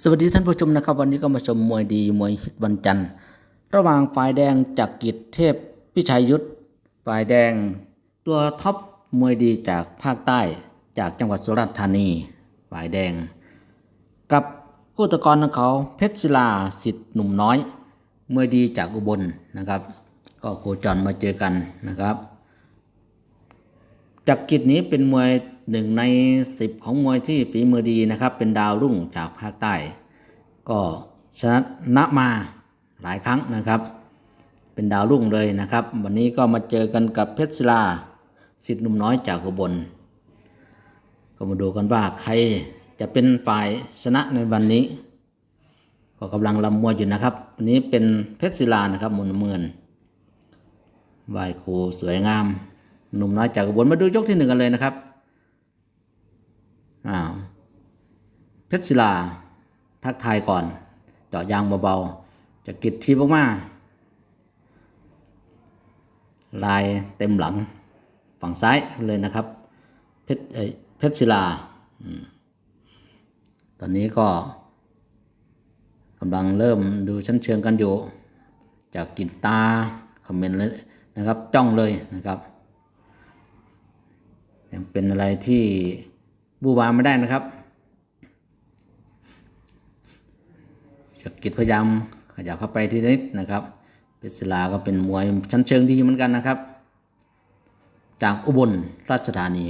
สวัสดีท่านผู้ชมนะครับ วันนี้ก็มาชมมวยดีมวยฮิตวันจันทร์ ระหว่างฝ่ายแดงจากกิจเทพพิชัยยุทธฝ่ายแดง ตัวท็อปมวยดีจากภาคใต้จากจังหวัดสุราษฎร์ธานี ฝ่ายแดง กับคู่ตะกรของเขาเพชรศิลาสิทธิ์หนุ่มน้อยมวยดีจากอุบลนะครับ ก็โคจรมาเจอกันนะครับจักกิจนี้เป็นมวย หนึ่งในสิบของมวยที่ฝีมือดีนะครับ เป็นดาวรุ่งจากภาคใต้ ก็ชนะมาหลายครั้งนะครับ เป็นดาวรุ่งเลยนะครับ วันนี้ก็มาเจอกันกับเพชรศิลาสิทธิ์หนุ่มน้อยจากอุบลก็มาดูกันว่าใครจะเป็นฝ่ายชนะในวันนี้ ก็กำลังลำมวยอยู่นะครับวันนี้เป็นเพชรศิลานะครับมุนเมือนไหวครูสวยงาม หนุ่มน้อยจากอุบลมาดูยกที่หนึ่งกันเลยนะครับ อ้าวเพชรศิลา ทักทายก่อนเจาะยางเบาๆจะกิดทีบออกมาลายเต็มหลังฝั่งซ้ายเลยนะครับ เพชรเพชรศิลาตอนนี้ก็กำลังเริ่มดูชั้นเชิงกันอยู่ จากกินตาคอมเมนต์เลยนะครับจ้องเลยนะครับยังเป็นอะไรที่ บูบาไม่ได้นะครับจากกิจพยายามขยับเข้าไปทีนิดนะครับเพชรศิลาก็เป็นมวยชั้นเชิงดีเหมือนกันนะครับ จากอุบลราชธานี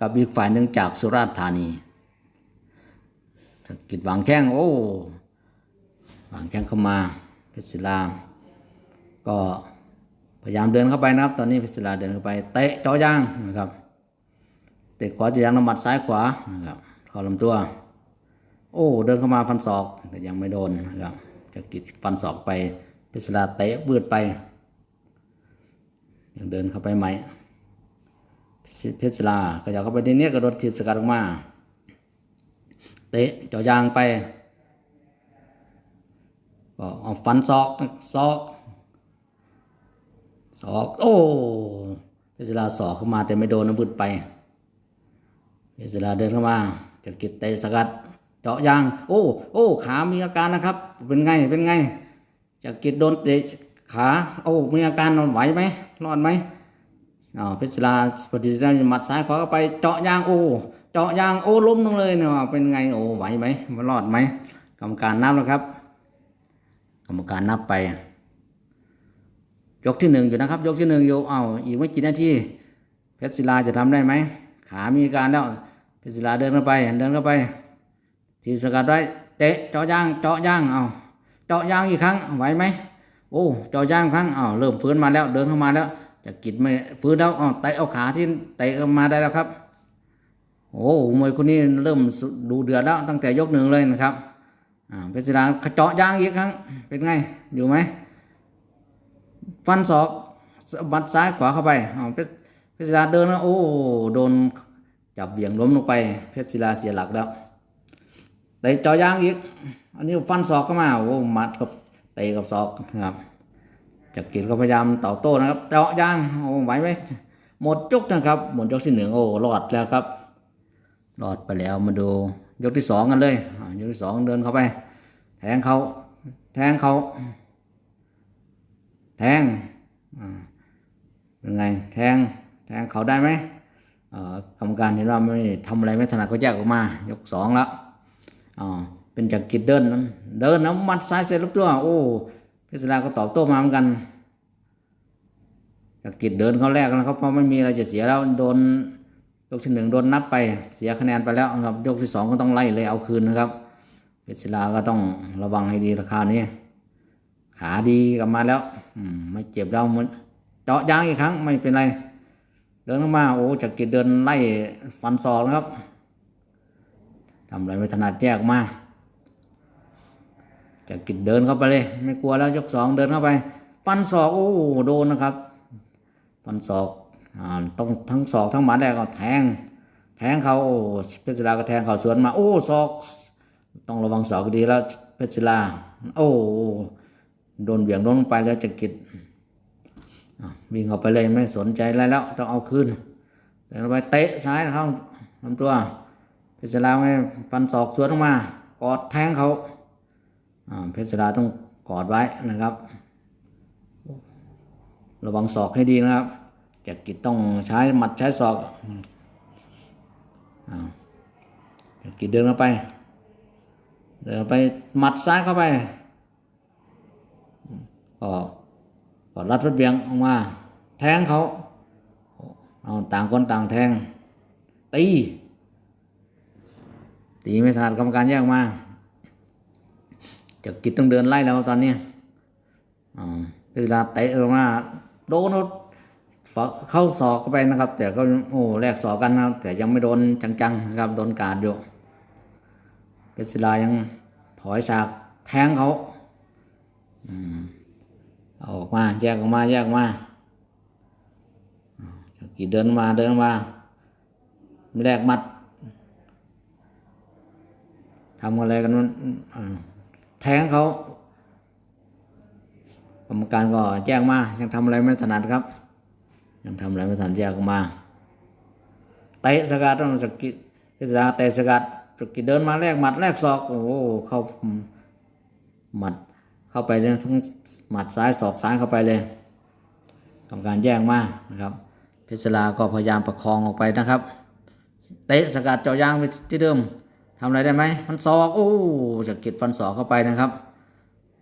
กับอีกฝ่ายหนึ่งจากสุราษฎร์ธานีจากกิจวางแข้งโอ้วางแข้งเข้ามาเพชรศิลา ก็พยายามเดินเข้าไปนะครับ ตอนนี้เพชรศิลาเดินเข้าไปเตะจ่อยางนะครับ เตะขวาจะยางน้ำหมัดซ้ายขวานะครับเข้าลำตัว โอ้เดินเข้ามาฟันศอกแต่ยังไม่โดนนะครับจะกิดฟันศอกไปเพชรศิลาเตะบืดไปยังเดินเข้าไปใหมเพชรลาก็อยากเข้าไปในนี้กระโดดถีบสกัดออกมา เตะจ่อยางไปก็เอาฟันศอกศอกศอก โอ้เพชรลาศอกเข้ามาแต่ไม่โดนนะบุดไป เพชรศิลาเดินเข้ามาจะกิดเตะสกัดเจาะยาง โอ้ โอ้ ขามีอาการนะครับ เป็นไง เป็นไงจะกิดโดนเตะขา โอ้ มีอาการนอนไหวไหมรอดไหมอ๋อเพชรศิลาปฏิเสธหมัดซ้ายขวาเข้าไปเจาะยาง โอ้ เจาะยาง โอ้ ล้มลงเลยเนี่ยเป็นไง โอ้ ไหวไหมมันรอดไหม กรรมการนับแล้วครับ กรรมการนับไป ยกที่หนึ่งอยู่นะครับ ยกที่หนึ่งอยู่ เอาอีกไม่กี่นาที เพชรศิลาจะทำได้ไหม ขามีการแล้วเพชรศิลาเดินเข้าไปเดินเข้าไป ทีสกัดไว้เตะเจาะยางเจาะยางเอาเจาะยางอีกครั้งไหวไหมโอ้เจาะยางครั้งเอาเริ่มฟื้นมาแล้วเดินเข้ามาแล้ว จะกิดไม่ฟื้นแล้วเอาเตะเอาขาที่เตะมาได้แล้วครับ โอ้มวยคนนี้เริ่มดูเดือดแล้วตั้งแต่ยกหนึ่งเลยนะครับอ่าเพชรศิลาเจาะย่างอีกครั้งเป็นไงอยู่ไหมฟันศอกบัดซ้ายขวาเข้าไปเอาเพชร เพชรศิลาเดินแล้วโอ้โดนจับเหวี่ยงล้มลงไป เพชรศิลาเสียหลักแล้วเตะจ่อยางอีก อันนี้ฟันศอกเข้ามาโอ้มัดกับเตะกับศอกนะครับจักรีก็พยายามตอบโต้นะครับเจาะยางโอ้ไหวไหมหมดยกนะครับ หมดยกที่หนึ่งโอ้รอดแล้วครับรอดไปแล้วมาดูยกที่สองกันเลยยกที่สองเดินเข้าไป แทงเขาแทงเขาแทงเป็นไงแทง แทงเขาได้ไหมกรรมการเห็นว่าไม่ทำอะไรไม่ถนัดก็แยกออกมา ยกสองแล้วอ๋อเป็นจากกิจเดินเดินน้ำมัดซ้ายเสร็จลูกตัวโอ้เพชรศิลาก็ตอบโต้มาเหมือนกันจากกิจเดินเขาแรกแล้วครับเพราะไม่มีอะไรจะเสียแล้วโดนยกที่หนึ่งโดนนับไปเสียคะแนนไปแล้วครับยกที่สองก็ต้องไล่เลยเอาคืนนะครับเพชรศิลาก็ต้องระวังให้ดีราคานี้ขาดีกลับมาแล้วอืไม่เจ็บแล้วมันเจาะยางอีกครั้งไม่เป็นไร เดินเข้ามาโอ้จากกิจเดินไล่ฟันศอกนะครับทำอะไรไม่ถนัดแยกมาจากกิจเดินเข้าไปเลย ไม่กลัวแล้วยกสองเดินเข้าไป ฟันศอกโอ้โดนนะครับ ฟันศอกอต้องทั้งศอกทั้งหมัดแรกก็แทง แทงเขาโอ้เพชรศิลาก็แทงเขาสวนมา โอ้ศอก ต้องระวังศอกดีแล้วเพชรศิลา โอ้โดนเบี่ยงโดนลงไปแล้วจะกิด วิ่งเข้าไปเลยไม่สนใจอะไรแล้วต้องเอาคืนเดินไปเตะซ้ายเข้าลำตัวเพชรลาไงฟันศอกสวนออกมากอดแทงเขาเพชรสดาต้องกอดไว้นะครับ ระวังศอกให้ดีนะครับจักรกิจต้องใช้หมัดใช้ศอกอ่าจักรกิจเดินเข้าไป เดินไปหมัดซ้ายเข้าไปก็ก็รัดรัดเบียงออกมา แทงเขาเอาต่างคนต่างแทง ตี ตีไม่ทันกรรมการแยกมาจักรกิจต้องเดินไล่แล้วตอนนี้อ่าเวลาเตะออกมาโดนเข้าศอกเข้าไปนะครับ แต่ก็โอ้แลกศอกกันนะแต่ยังไม่โดนจังๆนะครับโดนกาดอยู่เพชรศิลายังถอยฉากแทงเขาอืมเอาออกมาแยกออกมาแยกออกมา อ่าจักรกิจเดินมาเดินมาไม่แลกหมัดทำอะไรกันมันแทงเขากรรมการก็แจ้งมายังทำอะไรไม่ถนัดครับ ยังทำอะไรไม่ถนัดแยกออกมาเตะสกัดต้องสกิพิจารณาเตะสกัดสกิดเดินมาแลกหมัดแลกศอกโอ้โหเข้าหมัดเข้าไปเลยทั้งหมัดซ้ายศอกซ้ายเข้าไปเลยกรรมการแย่งมานะครับ เพิจาราก็พยายามประคองออกไปนะครับ เตะสกัดเจาะยางไปที่เดิมทำอะไรได้ไหมฟันศอกโอ้สกิดฟันศอกเข้าไปนะครับ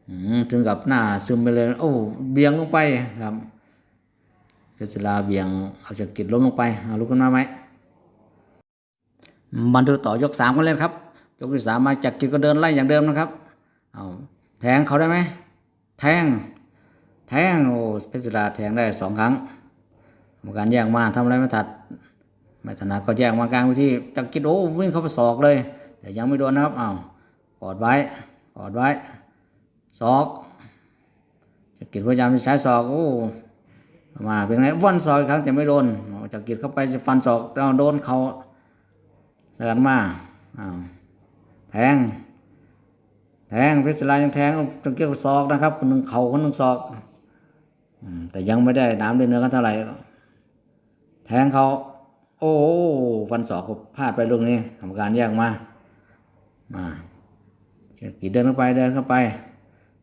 อถึงกับหน้าซึมไปเลย โอ้เบี่ยงลงไปครับเพชรลาเบี่ยงเอาจากกิจล้มลงไปเอาลุกขึ้นมาไหมมาดูต่อยกสามกันเลยครับยกที่สามมาจากกิจก็เดินไล่อย่างเดิมนะครับเอาแทงเขาได้ไหมแทง แทงโอ้เพชรลาแทงได้สองครั้ง กรรมการแยกมาทำอะไรไม่ทัด ไม่ถนัดก็แยกมากลางวิธีจากกิโอ้วิ่งเข้าไปศอกเลย แต่ยังไม่โดนนะครับอ้าวกอดไว้กอดไว้ศอกจักริดพยายามจะใช้ศอกโอ้มาเป็นไงวันศอกครั้งแต่ไม่โดนจักริดเข้าไปจะฟันศอกแต่โดนเขาสกัดมาอ้าวแทงแทงเพชรศิลายังแทงจักริดศอกนะครับคนหนึ่งเข่าคนหนึ่งศอกแต่ยังไม่ได้น้ำได้เนื้อกันเท่าไหร่ แทงเขา โอ้ฟันศอกพลาดไปลูกนี้กรรมการแยกมามาจักริดเดินเข้าไปเดินเข้าไป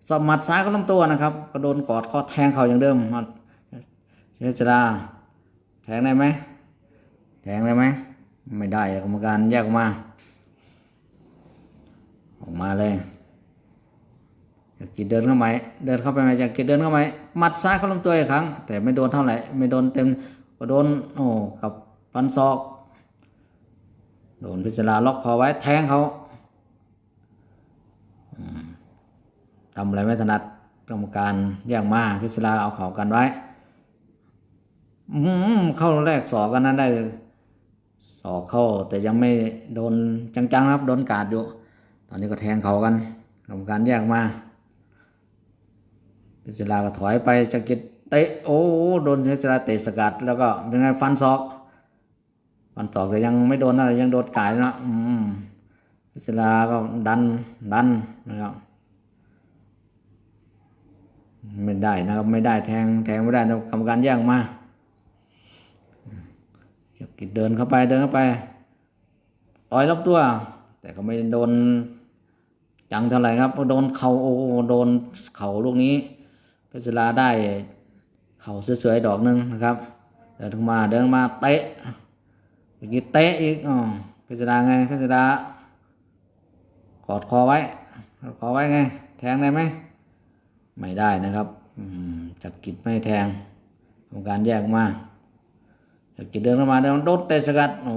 สมัดซ้ายก็ลำตัวนะครับ ก็โดนกอดข้อแทงเขาอย่างเดิมมันเชษดาแทงได้ไหมแทงได้ไหมไม่ได้กรรมการแยกออกมา ออกมาเลยจากกิดเดินเข้าไปเดินเข้าไปไหมจากกิดเดินเข้าไปหมัดซ้ายเขาลำตัวอีกครั้ง แต่ไม่โดนเท่าไหร่ไม่โดนเต็ม ก็โดนโอ้กับฟันศอก โดนพิศราล็อกคอไว้แทงเขาทำอะไรไม่ถนัดกรรมการแยกมาพิศราเอาเข่ากันไว้เข้าแรกสอกกันนั้นได้สอกเข้า แต่ยังไม่โดนจังๆนะครับโดนกาดอยู่ ตอนนี้ก็แทงเขากันกรรมการแยกมาพิศราก็ถอยไปจักริด เตะโอ้โดนพิศราเตะสกัด แล้วก็ยังไงฟันศอก ฟันศอกแต่ยังไม่โดนอะไรยังโดนกาดนะอืมพิศราก็ดันดันนะครับไม่ได้นะครับไม่ได้แทงแทงไม่ได้นะกรรมการแย่งมาจักริดเดินเข้าไปเดินเข้าไปต่อยลำตัว แต่ก็ไม่โดนจังเท่าไหร่ครับโดนเข่าโอ้โดนเข่าลูกนี้เพชรศิลาได้ เข่าสวยๆดอกหนึ่งนะครับเดินมาเดินมาเตะเมื่อกี้เตะอีกอ๋อพชรศิลาไงพชรศิลากอดคอไว้กอดคอไว้ไง แทงได้ไหมไม่ได้นะครับอืมจักกิดไม่แทงทำการแยกมาจักกิดเดินเข้ามาเดินโดนเตะสกัดโอ้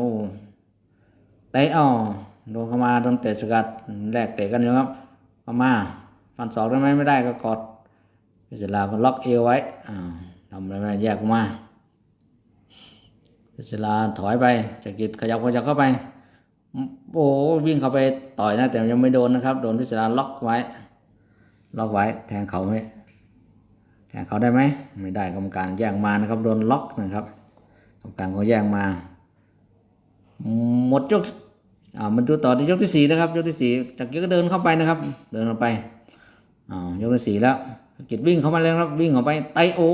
เตะอ๋อโดนเข้ามาโดนเตะสกัดแลกเตะกันอยู่ครับเข้ามาฟันศอกได้ไหมไม่ได้ก็กอดพิศลาก็ล็อกเอวไว้อ่า ทำอะไรไม่แยกออกมาพิศลาถอยไปจักกิดขยับขยับเข้าไป โอ้วิ่งเข้าไปต่อยนะ แต่ยังไม่โดนนะครับ โดนพิศลาล็อกไว้ ล็อกไว้ แทงเขาไหมแทงเขาได้ไหมไม่ได้กรรมการแย่งมานะครับ โดนล็อกนะครับกรรมการก็แย่งมา หมดยกอ่ามันดูต่อที่ยกที่สี่นะครับ ยกที่สี่จากยกก็เดินเข้าไปนะครับ เดินเข้าไปอ่ายกที่สี่แล้ว กิจวิ่งเข้ามาเลยครับวิ่งเข้าไปเตะโอ้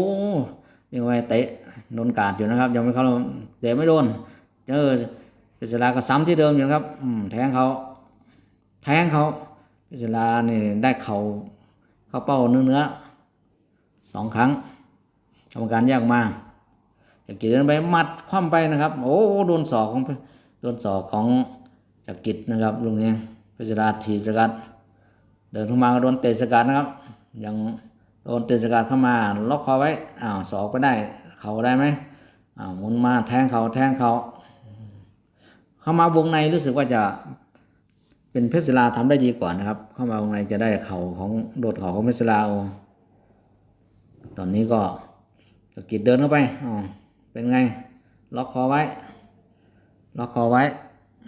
วิ่งเข้าไปเตะโดนกาดอยู่นะครับ ยังไม่เข้าเตะไม่โดนเจอพิศราก็ซ้ำที่เดิมอยู่นะครับอืมแทงเขาแทงเขาพชรศิลานี่ได้เข่าเข้าเป้าเนื้อเนื้อสองครั้งกรรมการแยกมาจักริดเดินไปมัดคว่ำไปนะครับ โอ้โดนศอกของโดนศอกของจักริดนะครับลุงนี้พชรศิลาถีสกัดเดินเข้ามาก็โดนเตะสกัดนะครับยัง โดนเตะสกัดเข้ามาล็อกคอไว้อ้าวสอกไปได้ เข่าได้ไหมอ้าวมุนมาแทงเขาแทงเขาเข้ามาวงในรู้สึกว่าจะเป็นเพชรศิลาทำได้ดีกว่านะครับ เข้ามาวงในจะได้เข่าของโดดเข่าของเพชรศิลาอตอนนี้ก็ตะกิดเดินเข้าไปอ๋อเป็นไง ล็อกคอไว้ ล็อกคอไว้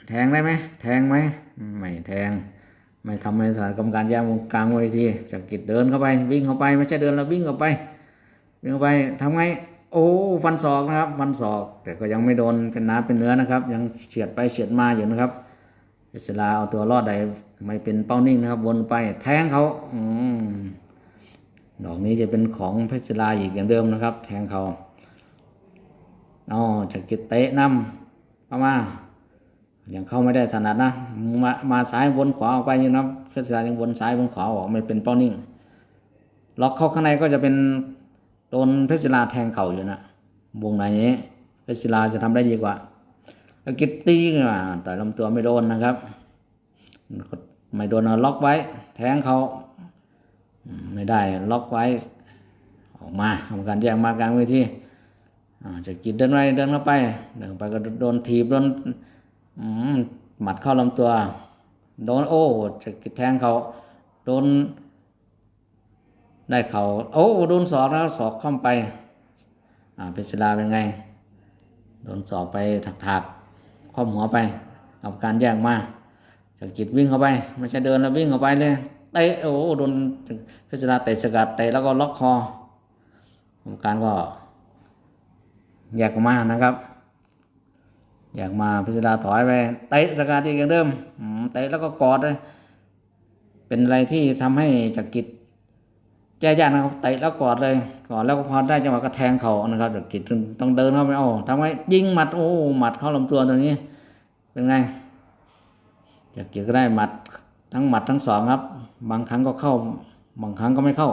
แทงได้ไหมแทงไหมไม่แทง ไม่ทำให้สถานกรรมการแยกวงกลางเวทีจากกิจเดินเข้าไป วิ่งเข้าไปไม่ใช่เดินแล้ววิ่งเข้าไปวิ่งเข้าไปทำไงโอ้ฟันศอกนะครับ ฟันศอก แต่ก็ยังไม่โดนเป็นน้ำเป็นเนื้อนะครับ ยังเฉียดไปเฉียดมาอยู่นะครับเอสลาเอาตัวรอดได้ไม่เป็นเป้านิ่งนะครับวนไปแทงเขาอืมดอกนี้จะเป็นของเพชรลาอีกอย่างเดิมนะครับ แทงเขาอ๋อจากกิจเตะนำเข้ามา ยังเข้าไม่ได้ถนัดนะมามาซ้ายวนขวาออกไปอยังนะเพชรศิลายังวนซ้ายวนขวาออกไม่เป็นเป้านิ่งล็อกเข้าข้างในก็จะเป็นโดนเพชรศิลาแทงเข่าอยู่นะวงในนี้เพชรศิลาจะทำได้ดีกว่าแล้วกิตตี้มาแต่ลำตัวไม่โดนนะครับไม่โดนเอาล็อกไว้ แทงเขาไม่ได้ล็อกไว้ออกมาทำการแยกมากลางเวทีจะกิดเดินไปเดินเข้าไปเดินไปก็โดนถีบโดน หมัดเข้าลำตัว โดนโอ้จะแทงเขาโดน ได้เขาโอ้โดนศอกแล้วศอกเข้าไป อ่าเพชรศิลาเป็นไง โดนศอกไปถักๆข้อมหัวไปกับการแยกมาจากกิจวิ่งเข้าไปไม่ใช่เดินแล้ววิ่งเข้าไปเลยเตะโอ้โดนเพชรลาเตะสกัดเตะแล้วก็ล็อกคอกรรมการก็แยกออกมานะครับ อยากมาพิจารณาถอยไปเตะสกัดอีกอย่างเดิมเตะแล้วก็กอดเลยเป็นอะไรที่ทำให้จักริดแย่ยากนะครับเตะแล้วกอดเลยกอดแล้วก็พอได้จังหวะก็แทงเขานะครับจักริดต้องเดินเข้าไปโอ้ทำไมยิงหมัดโอ้หมัดเข้าลำตัวตัวนี้ เป็นไงจักริดก็ได้หมัดทั้งหมัดทั้งสองครับ บางครั้งก็เข้า บางครั้งก็ไม่เข้า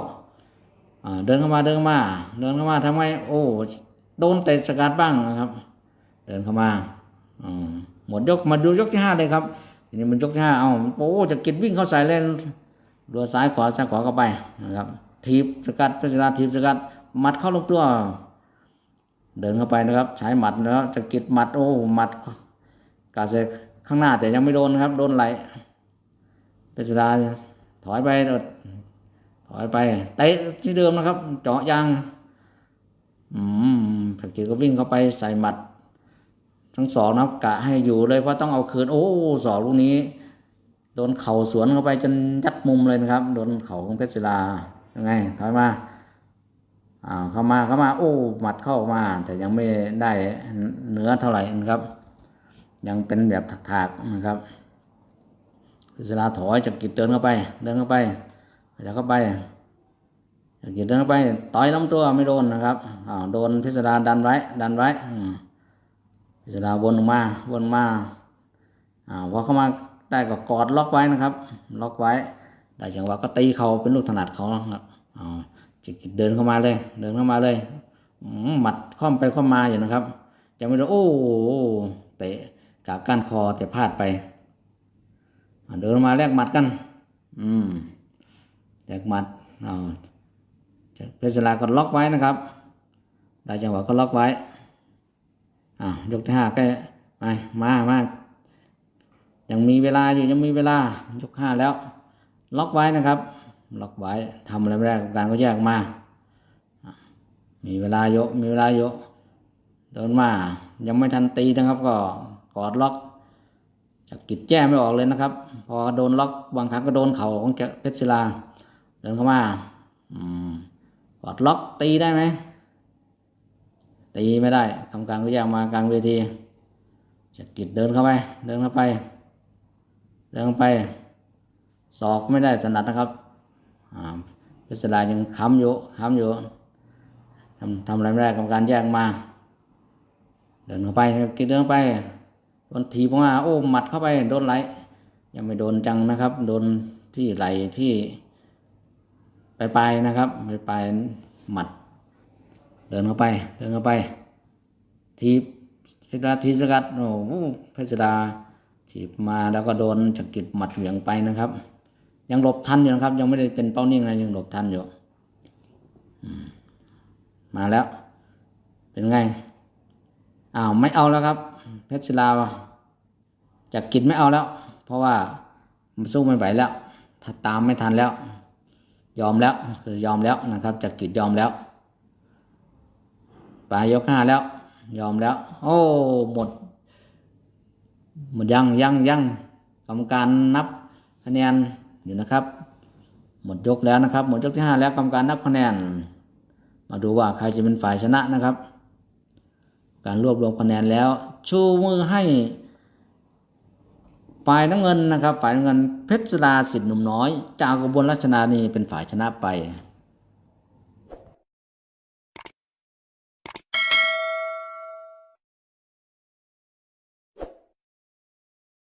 เดินเข้ามาเดินเข้ามาเดินเข้ามาทำไมโอ้โดนเตะสกัดบ้างนะครับ เดินเข้ามา หมดยกมาดูยกที่ห้าเลยครับทีนี้มันยกที่ห้าเอาโอ้จะกิดวิ่งเข้าใส่เล่นดัวซ้ายขวาซ้ายขวาเข้าไปนะครับทีบสกัดพิจารณาทีบสกัดหมัดเข้าลงตัว เดินเข้าไปนะครับ ใช้หมัดแล้วจะกิดหมัดโอ้หมัดกาเซข้างหน้าแต่ยังไม่โดนนะครับ โดนไหลพิจารณาถอยไปถอยไปเตะที่เดิมนะครับ เจาะยางอืมสกิดก็วิ่งเข้าไปใส่หมัด ทั้งสองนับกะให้อยู่เลยเพราะต้องเอาคืนโอ้สองลูกนี้ โดนเข่าสวนเข้าไปจนยัดมุมเลยนะครับ โดนเข่าของเพชรศิลายังไงถอยมาอ้าวเข้ามาเข้ามา โอ้หมัดเข้ามา แต่ยังไม่ได้เนื้อเท่าไหร่นะครับ ยังเป็นแบบถักๆนะครับเพชรศิลาถอยจากกิจเดินเข้าไป เดินเข้าไปจากเข้าไปจากกิจเดินเข้าไปต่อยลำตัวไม่โดนนะครับอ้าวโดนเพชรศิลาดันไว้ ดันไว้อืม พิจารณาวนมาวนมาอ่าพอเข้ามาได้ก็กอดล็อกไว้นะครับ ล็อกไว้ ได้จังหวะก็ตีเขาเป็นลูกถนัดเขาครับอ่าจิกเดินเข้ามาเลย เดินเข้ามาเลยหมัดค่อมไปค่อมมาอยู่นะครับจะไม่รู้โอ้เตะกาบก้านคอแต่พลาดไปเดินมาแลกหมัดกัน อืมแลกหมัดอ่าเพชรลาก็ล็อกไว้นะครับ ได้จังหวะก็ล็อกไว้ อ่ายกที่ห้าก็ไปมามายังมีเวลาอยู่ยังมีเวลายกห้าแล้ว ล็อกไว้นะครับ ล็อกไว้ทำอะไรไม่ได้กการก็แยกมา มีเวลายกมีเวลายกเดินมา ยังไม่ทันตีนะครับก็กอดล็อกจากกิจแจ้ไม่ออกเลยนะครับ พอโดนล็อกบางครั้งก็โดนเข่าของเพชรศิลาเดินเข้ามา อืมกอดล็อกตีได้ไหม ตีไม่ได้กรรมการก็แยกมากลางเวทีจักริดเดินเข้าไป เดินเข้าไป เดินเข้าไป ศอกไม่ได้ถนัดนะครับพชรลายังค้ำอยู่ค้ำอยู่ทำทำอะไรไม่ได้กรรมการแยกมา เดินเข้าไปจักริดเดินเข้าไปโดนถีบมาโอ้หมัดเข้าไปโดนไหลยังไม่โดนจังนะครับ โดนที่ไหลที่ปลายปลายๆนะครับปลายปลายๆหมัด เดินเข้าไป เดินเข้าไป ทีเพชรดาทีสกัดโอ้โหเพชรดาถีบมาแล้วก็โดนจักริดหมัดเหวี่ยงไปนะครับ ยังหลบทันอยู่นะครับ ยังไม่ได้เป็นเป้านิ่งนะยังหลบทันอยู่มาแล้ว เป็นไงอ้าวไม่เอาแล้วครับ เพชรศิลาจักริดไม่เอาแล้ว เพราะว่ามันสู้ไม่ไหวแล้วถ้าตามไม่ทันแล้ว ยอมแล้วคือยอมแล้วนะครับจักริดยอมแล้ว ปลายยกห้าแล้ว ยอมแล้ว โอ้ หมด หมดยังยังยังกรรมการนับคะแนนอยู่นะครับ หมดยกแล้วนะครับ หมดยกที่ห้าแล้วกรรมการนับคะแนน มาดูว่าใครจะเป็นฝ่ายชนะนะครับ การรวบรวมคะแนนแล้ว ชูมือให้ฝ่ายน้ำเงินนะครับ ฝ่ายน้ำเงินเพชรศิลาสิทธิ์หนุ่มน้อย จากอุบลราชธานีเป็นฝ่ายชนะไป